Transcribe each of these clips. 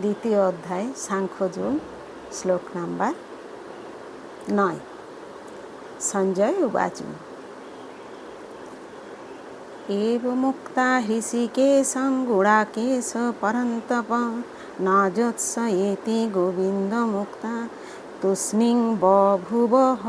দ্বিতীয় অধ্যায়, সাংখ্যযোগ, শ্লোক নাম্বার নয়। সঞ্জয় উবাচু। এব মুক্তা হৃষিকেশং গুড়াকেশ পরন্তপ ন যৎস এতি গোবিন্দ মুক্তা তুষ্ণিং বভুবহ।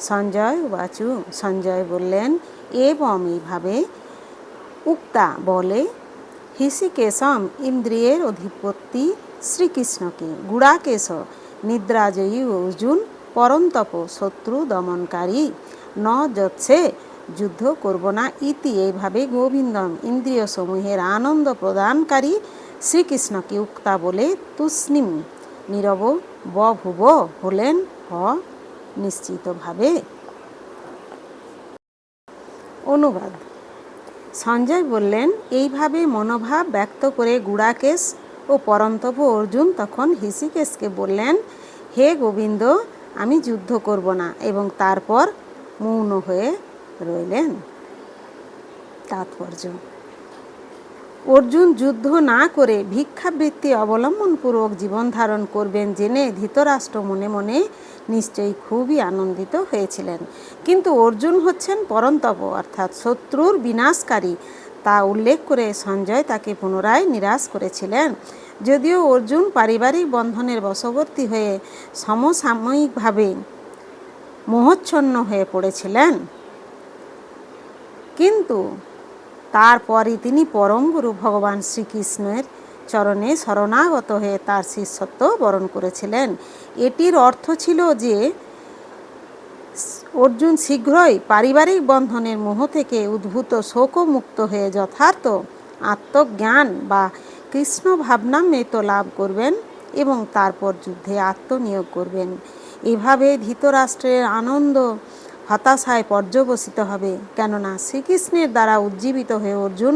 সঞ্জয় উবাচু, সঞ্জয় বললেন, এবং এইভাবে উক্তা বলে হিসিকেশম ইন্দ্রিয়ের অধিপতি শ্রীকৃষ্ণকে। গুড়াকেশ, নিদ্রাজয়ী অর্জুন পরন্তপ শত্রু দমনকারী। ন যচ্ছে যুদ্ধ করব না ইতি। এইভাবে গোবিন্দম ইন্দ্রিয় সমূহের আনন্দ প্রদানকারী শ্রীকৃষ্ণকে উক্তা বলে তুষ্ণিম, নীরব, বভুব হলেন হ, নিশ্চিতভাবে। অনুবাদ। সঞ্জয় বললেন, এইভাবে মনোভাব ব্যক্ত করে গুড়াকেশ ও পরন্তপ অর্জুন তখন হিসিকেশকে বললেন, হে গোবিন্দ, আমি যুদ্ধ করব না। এবং তারপর মৌন হয়ে রইলেন। তাৎপর্য। অর্জুন যুদ্ধ না করে ভিক্ষাবৃত্তি অবলম্বনপূর্বক জীবন ধারণ করবেন জেনে ধৃতরাষ্ট্র মনে মনে নিশ্চয়ই খুবই আনন্দিত হয়েছিলেন। কিন্তু অর্জুন হচ্ছেন পরন্তপ অর্থাৎ শত্রুর বিনাশকারী। তা উল্লেখ করে সঞ্জয় তাকে পুনরায় নিরাশ করেছিলেন। যদিও অর্জুন পারিবারিক বন্ধনের বশবর্তী হয়ে সমসাময়িকভাবে মোহচ্ছন্ন হয়ে পড়েছিলেন। কিন্তু তারপরই তিনি পরম গুরু ভগবান শ্রীকৃষ্ণের চরণে শরণাগত হয়ে তার শিষ্যত্ব বরণ করেছিলেন। এটির অর্থ ছিল যে, অর্জুন শীঘ্রই পারিবারিক বন্ধনের মোহ থেকে উদ্ভূত শোকমুক্ত হয়ে যথার্থ আত্মজ্ঞান বা কৃষ্ণ ভাবনা ভাবনামৃত লাভ করবেন এবং তারপর যুদ্ধে আত্মনিয়োগ করবেন। এভাবে ধৃতরাষ্ট্রের আনন্দ হতাশায় পর্যবসিত হবে কেননা শ্রীকৃষ্ণের দ্বারা উজ্জীবিত হয়ে অর্জুন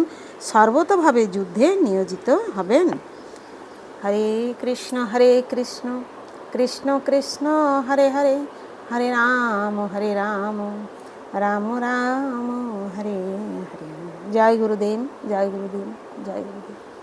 সর্বতভাবে যুদ্ধে নিয়োজিত হবেন। হরে কৃষ্ণ হরে কৃষ্ণ কৃষ্ণ কৃষ্ণ, হরে হরে হরে রাম হরে রাম রাম রাম, হরে হরে। জয় গুরুদেব জয় গুরুদেব জয় গুরুদেব।